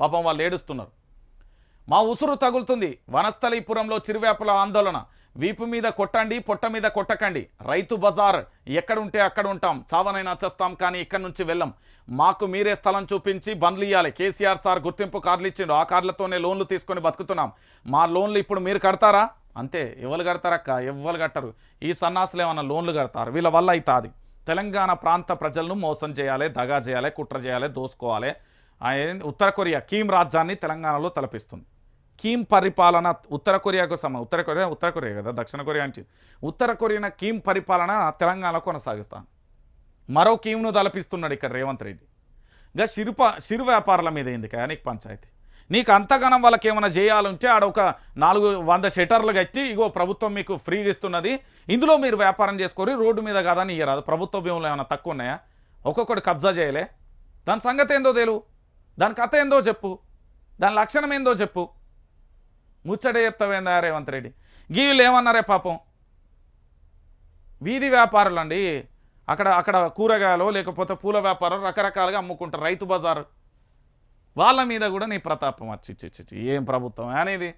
పాపం వాళ్ళు ఏడుస్తున్నారు. మా ఉసురు తగులుతుంది. వనస్థలీపురంలో చిరువేపల ఆందోళన. వీపు మీద కొట్టండి పొట్ట మీద కొట్టకండి. రైతు బజార్ ఎక్కడ ఉంటే అక్కడ ఉంటాం. చావనైనా చేస్తాం కానీ ఇక్కడి నుంచి వెళ్ళం. మాకు మీరే స్థలం చూపించి బండ్లు ఇవ్వాలి కేసీఆర్ సార్ గుర్తింపు కార్లు ఇచ్చిండు. ఆ కార్లతోనే లోన్లు తీసుకొని బతుకుతున్నాం. మా లోన్లు ఇప్పుడు మీరు కడతారా? అంతే. ఎవరు కడతారక్క? ఎవ్వరు కట్టరు. ఈ సన్నాసులు ఏమన్నా లోన్లు కడతారు? వీళ్ళ వల్ల అవుతుంది తెలంగాణ ప్రాంత ప్రజలను మోసం చేయాలి దగా చేయాలి కుట్ర చేయాలి దోసుకోవాలి. ఉత్తర కొరియా కీమ్ రాజ్యాన్ని తెలంగాణలో తలపిస్తుంది. కీమ్ పరిపాలన ఉత్తర కొరియాకు సమ ఉత్తర కొరియా ఉత్తర కొరియా కదా దక్షిణ కొరియా నుంచి. ఉత్తర కొరియా కీమ్ పరిపాలన తెలంగాణలో కొనసాగిస్తాను మరో కీమ్ను తలపిస్తున్నాడు ఇక్కడ రేవంత్ రెడ్డి. ఇంకా శిరుప చిరు వ్యాపారాల మీద ఏంది కదా నీకు పంచాయతీ. నీకు అంతగానం వాళ్ళకి ఏమైనా చేయాలంటే ఆడ ఒక నాలుగు వంద షెటర్లు కట్టి ఇగో ప్రభుత్వం మీకు ఫ్రీగా ఇస్తున్నది ఇందులో మీరు వ్యాపారం చేసుకోరు రోడ్డు మీద కాదని ఇయ్యరాదు. ప్రభుత్వ భూములు ఏమైనా తక్కువ ఉన్నాయా? ఒక్కొక్కటి కబ్జా చేయలే. దాని సంగతి ఏందో తెలుగు దాని కథ ఏందో చెప్పు. దాని లక్షణం ఏందో చెప్పు. ముచ్చట చెప్తావేందా రేవంత్ రెడ్డి? గీవులు ఏమన్నారే పాపం? వీధి వ్యాపారులు అండి అక్కడ అక్కడ కూరగాయలు లేకపోతే పూల వ్యాపారం రకరకాలుగా అమ్ముకుంటారు రైతు బజారు. వాళ్ళ మీద కూడా నీ ప్రతాపం వచ్చి ఏం ప్రభుత్వం అనేది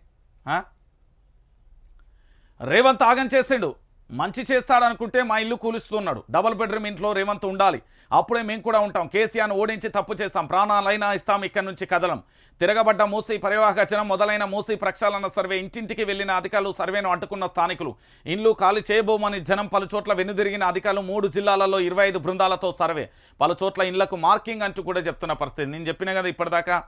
రేవంత్ ఆగం చేసిండు. మంచి చేస్తాడనుకుంటే మా ఇల్లు కూలుస్తున్నాడు. డబుల్ బెడ్రూమ్ ఇంట్లో రేవంత్ ఉండాలి. అప్పుడే మేము కూడా ఉంటాం. కేసీఆర్ను ఓడించి తప్పు చేస్తాం. ప్రాణాలైనా ఇస్తాం. ఇక్కడి నుంచి కదలం. తిరగబడ్డ మూసీ పరివాహకచనం మొదలైన మూసీ ప్రక్షాళన సర్వే ఇంటింటికి వెళ్ళిన అధికారులు సర్వేను అడ్డుకున్న స్థానికులు. ఇండ్లు ఖాళీ చేయబోమని జనం పలు చోట్ల వెనుదిరిగిన అధికారులు మూడు జిల్లాలలో ఇరవై ఐదు బృందాలతో సర్వే. పలు చోట్ల ఇండ్లకు మార్కింగ్ అంటూ కూడా చెప్తున్న పరిస్థితి. నేను చెప్పిన కదా ఇప్పటిదాకా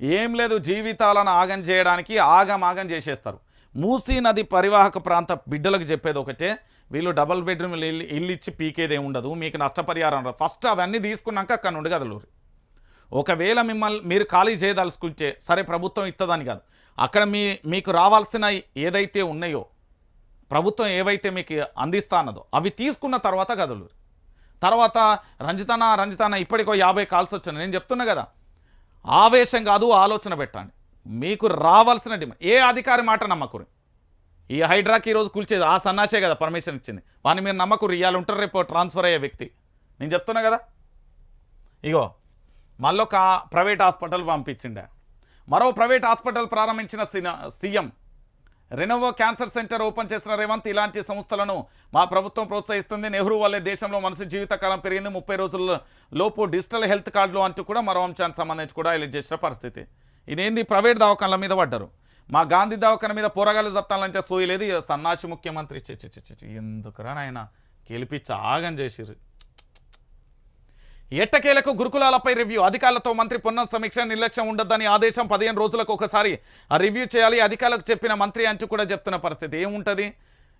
ఏం లేదు జీవితాలను ఆగం చేయడానికి ఆగం ఆగం చేసేస్తారు. మూసీ నది పరివాహక ప్రాంత బిడ్డలకు చెప్పేది ఒకటే వీళ్ళు డబల్ బెడ్రూమ్ ఇల్లు ఇల్లు ఇచ్చి పీకేదే ఉండదు మీకు నష్టపరిహారం ఫస్ట్ అవన్నీ తీసుకున్నాక అక్కడ నుండి కదలూరు. ఒకవేళ మిమ్మల్ని మీరు ఖాళీ చేయదలుచుకుంటే సరే ప్రభుత్వం ఇస్తుందని కాదు. అక్కడ మీ మీకు రావాల్సిన ఏదైతే ఉన్నాయో ప్రభుత్వం ఏవైతే మీకు అందిస్తా అన్నదో అవి తీసుకున్న తర్వాత కదలూరు. తర్వాత రంజితాన రంజితాన ఇప్పటికో యాభై కాల్స్ వచ్చాను నేను చెప్తున్నా కదా ఆవేశం కాదు ఆలోచన పెట్టండి. మీకు రావాల్సిన డిమాండ్ ఏ అధికారి మాట నమ్మకురు? ఈ హైడ్రాకి ఈరోజు కూల్చేది ఆ సన్నాసే కదా పర్మిషన్ ఇచ్చింది. వాని మీరు నమ్మకూరు ఇవాళ ఉంటారు రేపు ట్రాన్స్ఫర్ అయ్యే వ్యక్తి. నేను చెప్తున్నా కదా? ఇగో మళ్ళొక ప్రైవేట్ హాస్పిటల్ పంపించిండే. మరో ప్రైవేట్ హాస్పిటల్ ప్రారంభించిన సిన- CM Renova cancer centre open చేసిన రేవంత్ ఇలాంటి సంస్థలను మా ప్రభుత్వం ప్రోత్సహిస్తుంది. నెహ్రూ వల్లే దేశంలో మనిషి జీవితకాలం పెరిగింది. ముప్పై రోజుల లోపు డిజిటల్ హెల్త్ కార్డులు అంటూ కూడా మరో అంశానికి సంబంధించి కూడా ఇలా చేసిన పరిస్థితి. ఇదేంది? ప్రైవేట్ దవాఖానల మీద పడ్డారు. మా గాంధీ దవాఖాన మీద పోరగాళ్ళు చట్టాలంటే సోయలేదు. సన్నాసి ముఖ్యమంత్రి ఎందుకురా నాయన? గెలిపించి ఆగం చేసిరు ఎట్టకేలకు గురుకులాలపై రివ్యూ? అధికారులతో మంత్రి పొన్నం సమీక్ష నిర్లక్ష్యం ఉండొద్దని ఆదేశం పదిహేను రోజులకు ఒకసారి ఆ రివ్యూ చేయాలి. అధికారులకు చెప్పిన మంత్రి అంచు కూడా చెప్తున్న పరిస్థితి ఏముంటుంది?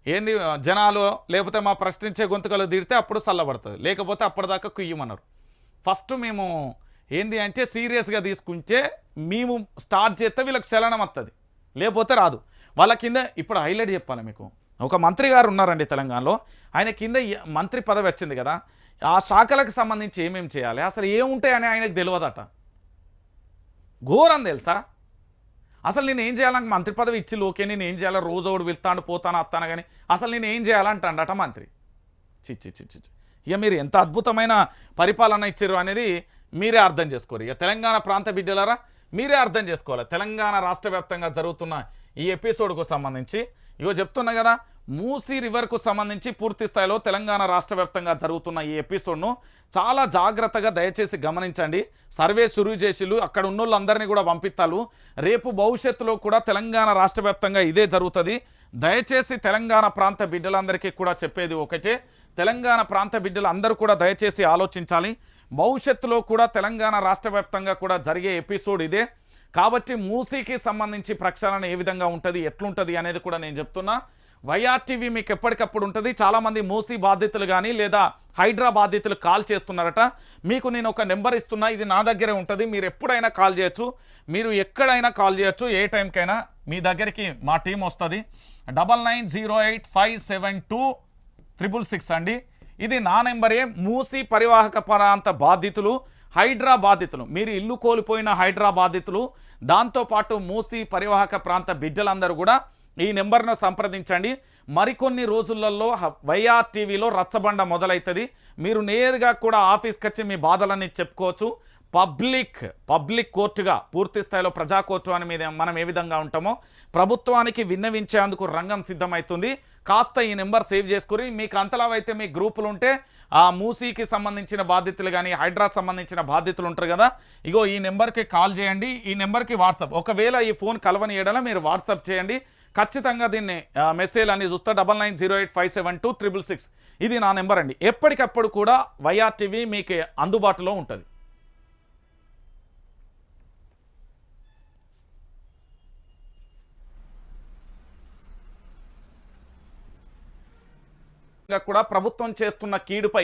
ఏంది? జనాలు లేకపోతే మా ప్రశ్నించే గొంతుకలు తీరితే అప్పుడు చల్లబడుతుంది లేకపోతే అప్పటిదాకా కుయ్యమన్నారు. ఫస్ట్ మేము ఏంది అంటే సీరియస్గా తీసుకుంటే మేము స్టార్ట్ చేస్తే వీళ్ళకి చలనం వస్తుంది లేకపోతే రాదు. వాళ్ళ కింద ఇప్పుడు హైలైట్ చెప్పాలి మీకు. ఒక మంత్రి గారు ఉన్నారండి తెలంగాణలో. ఆయన కింద మంత్రి పదవి వచ్చింది కదా. ఆ శాఖలకు సంబంధించి ఏమేమి చేయాలి? అసలు ఏముంటాయని ఆయనకు తెలియదట. ఘోరం తెలుసా? అసలు నేను ఏం చేయాలని మంత్రి పదవి ఇచ్చి ఓకే నేను ఏం చేయాలి? రోజు ఒకటి వెళ్తాను పోతాను వస్తాను కానీ అసలు నేను ఏం చేయాలంటాడట మంత్రి. చిచ్చి చిచ్చి ఇక మీరు ఎంత అద్భుతమైన పరిపాలన ఇచ్చారు అనేది మీరే అర్థం చేసుకోరు. ఇక తెలంగాణ ప్రాంత బిడ్డలారా మీరే అర్థం చేసుకోవాలి. తెలంగాణ రాష్ట్ర జరుగుతున్న ఈ ఎపిసోడ్కు సంబంధించి ఇగో చెప్తున్నా కదా మూసీ రివర్కు సంబంధించి పూర్తి స్థాయిలో తెలంగాణ రాష్ట్ర వ్యాప్తంగా జరుగుతున్న ఈ ఎపిసోడ్ను చాలా జాగ్రత్తగా దయచేసి గమనించండి. సర్వే సురువు చేసిలు అక్కడ ఉన్న వాళ్ళందరినీ కూడా పంపిస్తాలు రేపు భవిష్యత్తులో కూడా తెలంగాణ రాష్ట్ర ఇదే జరుగుతుంది. దయచేసి తెలంగాణ ప్రాంత బిడ్డలందరికీ కూడా చెప్పేది ఒకటే. తెలంగాణ ప్రాంత బిడ్డలు అందరూ కూడా దయచేసి ఆలోచించాలి. భవిష్యత్తులో కూడా తెలంగాణ రాష్ట్ర వ్యాప్తంగా కూడా జరిగే ఎపిసోడ్ ఇదే. కాబట్టి మూసీకి సంబంధించి ప్రక్షాళన ఏ విధంగా ఉంటుంది ఎట్లుంటుంది అనేది కూడా నేను చెప్తున్నా. వైఆర్టీవీ మీకు ఎప్పటికప్పుడు ఉంటుంది. చాలామంది మూసీ బాధితులు కానీ లేదా హైడ్రా బాధితులు కాల్ చేస్తున్నారట. మీకు నేను ఒక నెంబర్ ఇస్తున్నా. ఇది నా దగ్గరే ఉంటుంది. మీరు ఎప్పుడైనా కాల్ చేయొచ్చు. మీరు ఎక్కడైనా కాల్ చేయొచ్చు. ఏ టైంకైనా మీ దగ్గరికి మా టీం వస్తుంది. Double nine zero eight five seven two six అండి. ఇది నా నెంబరే మూసి పరివాహక ప్రాంత బాధితులు హైడ్రా బాధితులు. మీరు ఇల్లు కోల్పోయిన హైడ్రా బాధితులు దాంతోపాటు మూసి పరివాహక ప్రాంత బిడ్డలందరూ కూడా ఈ నెంబర్ను సంప్రదించండి. మరికొన్ని రోజులలో వైఆర్ టీవీలో రచ్చబండ మొదలవుతుంది మీరు నేరుగా కూడా ఆఫీస్కి వచ్చి మీ బాధలన్నీ చెప్పుకోవచ్చు. పబ్లిక్ పబ్లిక్ కోర్టుగా పూర్తి స్థాయిలో ప్రజా కోర్టు అని మీద మనం ఏ విధంగా ఉంటామో ప్రభుత్వానికి విన్నవించేందుకు రంగం సిద్ధమవుతుంది కాస్త ఈ నెంబర్ సేవ్ చేసుకుని మీకు అంతలావైతే మీ గ్రూపులు ఉంటే ఆ మూసీకి సంబంధించిన బాధ్యతలు కానీ హైడ్రా సంబంధించిన బాధ్యతలు ఉంటారు కదా. ఇగో ఈ నెంబర్కి కాల్ చేయండి. ఈ నెంబర్కి వాట్సాప్. ఒకవేళ ఈ ఫోన్ కలవని ఏడల మీరు వాట్సాప్ చేయండి. ఖచ్చితంగా దీన్ని మెసేజ్ అని చూస్తే. Double nine zero eight five seven two triple six. ఇది నా నెంబర్ అండి. ఎప్పటికప్పుడు కూడా వైఆర్టీవీ మీకు అందుబాటులో ఉంటుంది. ఇంకా కూడా ప్రభుత్వం చేస్తున్న కీడుపై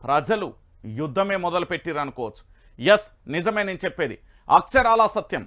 ప్రజలు యుద్ధమే మొదలుపెట్టిరనుకోవచ్చు. ఎస్ నిజమే నేను చెప్పేది. అక్షరాల సత్యం.